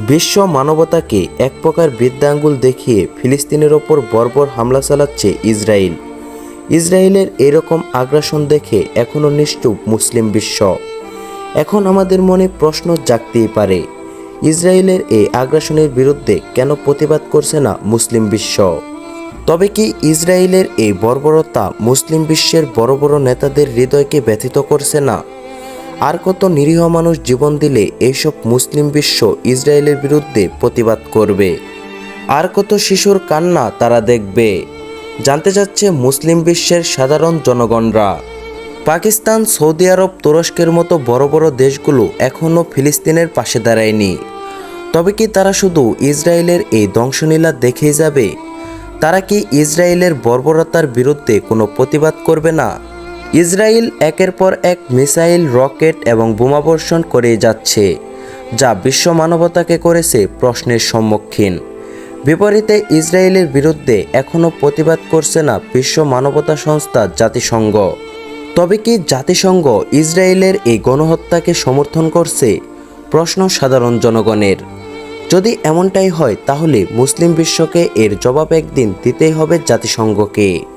বিশ্ব মানবতাকে এক প্রকার বৃদ্ধাঙ্গুল দেখিয়ে ফিলিস্তিনের ওপর বর্বর হামলা চালাচ্ছে ইসরায়েল। ইসরায়েলের এরকম আগ্রাসন দেখে এখনও নিশ্চুপ মুসলিম বিশ্ব। এখন আমাদের মনে প্রশ্ন জাগতেই পারে, ইসরায়েলের এই আগ্রাসনের বিরুদ্ধে কেন প্রতিবাদ করছে না মুসলিম বিশ্ব? তবে কি ইসরায়েলের এই বর্বরতা মুসলিম বিশ্বের বড় বড় নেতাদের হৃদয়কে ব্যথিত করছে না? আর কত নিরীহ মানুষ জীবন দিলে এইসব মুসলিম বিশ্ব ইসরায়েলের বিরুদ্ধে প্রতিবাদ করবে? আর কত শিশুর কান্না তারা দেখবে? জানতে চাচ্ছে মুসলিম বিশ্বের সাধারণ জনগণরা। পাকিস্তান, সৌদি আরব, তুরস্কের মতো বড় বড় দেশগুলো এখনও ফিলিস্তিনের পাশে দাঁড়ায়নি। তবে কি তারা শুধু ইসরায়েলের এই ধ্বংসলীলা দেখেই যাবে? তারা কি ইসরায়েলের বর্বরতার বিরুদ্ধে কোনো প্রতিবাদ করবে না? ইসরায়েল একের পর এক মিসাইল, রকেট এবং বোমাবর্ষণ করে যাচ্ছে, যা বিশ্ব মানবতাকে করেছে প্রশ্নের সম্মুখীন। বিপরীতে ইসরায়েলের বিরুদ্ধে এখনও প্রতিবাদ করছে না বিশ্ব মানবতা সংস্থা জাতিসংঘ। তবে কি জাতিসংঘ ইসরায়েলের এই গণহত্যাকে সমর্থন করছে? প্রশ্ন সাধারণ জনগণের। যদি এমনটাই হয়, তাহলে মুসলিম বিশ্বকে এর জবাব একদিন দিতেই হবে জাতিসংঘকে।